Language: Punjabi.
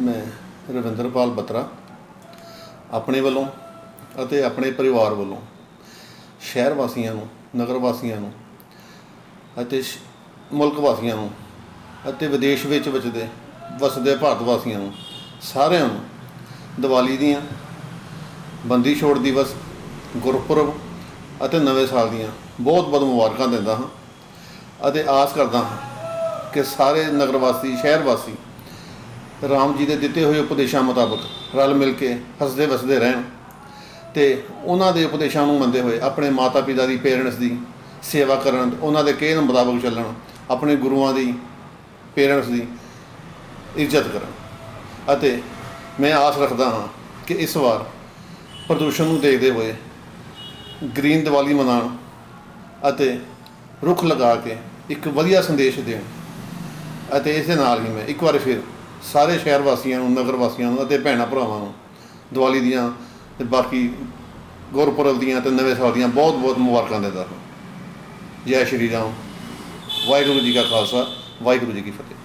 ਮੈਂ ਰਵਿੰਦਰਪਾਲ ਬਤਰਾ ਆਪਣੇ ਵੱਲੋਂ ਅਤੇ ਆਪਣੇ ਪਰਿਵਾਰ ਵੱਲੋਂ ਸ਼ਹਿਰ ਵਾਸੀਆਂ ਨੂੰ ਨਗਰ ਵਾਸੀਆਂ ਨੂੰ ਅਤੇ ਸ਼- ਮੁਲਕ ਵਾਸੀਆਂ ਨੂੰ ਅਤੇ ਵਿਦੇਸ਼ ਵਿੱਚ ਵਸਦੇ ਵਸਦੇ ਭਾਰਤ ਵਾਸੀਆਂ ਨੂੰ ਸਾਰਿਆਂ ਨੂੰ ਦੀਵਾਲੀ ਦੀਆਂ ਬੰਦੀ ਛੋੜ ਦਿਵਸ, ਗੁਰਪੁਰਬ ਅਤੇ ਨਵੇਂ ਸਾਲ ਦੀਆਂ ਬਹੁਤ ਬਹੁਤ ਮੁਬਾਰਕਾਂ ਦਿੰਦਾ ਹਾਂ ਅਤੇ ਆਸ ਕਰਦਾ ਹਾਂ ਕਿ ਸਾਰੇ ਨਗਰ ਵਾਸੀ ਸ਼ਹਿਰ ਵਾਸੀ ਰਾਮ ਜੀ ਦੇ ਦਿੱਤੇ ਹੋਏ ਉਪਦੇਸ਼ਾਂ ਮੁਤਾਬਕ ਰਲ ਮਿਲ ਕੇ ਹੱਸਦੇ ਵਸਦੇ ਰਹਿਣ ਤੇ ਉਹਨਾਂ ਦੇ ਉਪਦੇਸ਼ਾਂ ਨੂੰ ਮੰਨਦੇ ਹੋਏ ਆਪਣੇ ਮਾਤਾ ਪਿਤਾ ਦੀ ਪੇਰੈਂਟਸ ਦੀ ਸੇਵਾ ਕਰਨ, ਉਹਨਾਂ ਦੇ ਕਹਿਣ ਮੁਤਾਬਕ ਚੱਲਣ, ਆਪਣੇ ਗੁਰੂਆਂ ਦੀ ਪੇਰੈਂਟਸ ਦੀ ਇੱਜ਼ਤ ਕਰਨ। ਅਤੇ ਮੈਂ ਆਸ ਰੱਖਦਾ ਹਾਂ ਕਿ ਇਸ ਵਾਰ ਪ੍ਰਦੂਸ਼ਣ ਨੂੰ ਦੇਖਦੇ ਹੋਏ ਗ੍ਰੀਨ ਦੀਵਾਲੀ ਮਨਾਉਣ ਅਤੇ ਰੁੱਖ ਲਗਾ ਕੇ ਇੱਕ ਵਧੀਆ ਸੰਦੇਸ਼ ਦੇਣ। ਅਤੇ ਇਸ ਦੇ ਨਾਲ ਹੀ ਮੈਂ ਇੱਕ ਵਾਰ ਫਿਰ ਸਾਰੇ ਸ਼ਹਿਰ ਵਾਸੀਆਂ ਨੂੰ, ਨਗਰ ਵਾਸੀਆਂ ਨੂੰ ਅਤੇ ਭੈਣਾਂ ਭਰਾਵਾਂ ਨੂੰ ਦੀਵਾਲੀ ਦੀਆਂ ਤੇ ਬਾਕੀ ਗੁਰਪੁਰਬ ਦੀਆਂ ਤੇ ਨਵੇਂ ਸਾਲ ਦੀਆਂ ਬਹੁਤ ਬਹੁਤ ਮੁਬਾਰਕਾਂ ਦਿੰਦਾ ਹਾਂ ਜੈ ਸ਼੍ਰੀ ਰਾਮ। ਵਾਹਿਗੁਰੂ ਜੀ ਕਾ ਖਾਲਸਾ, ਵਾਹਿਗੁਰੂ ਜੀ ਕੀ ਫਤਿਹ।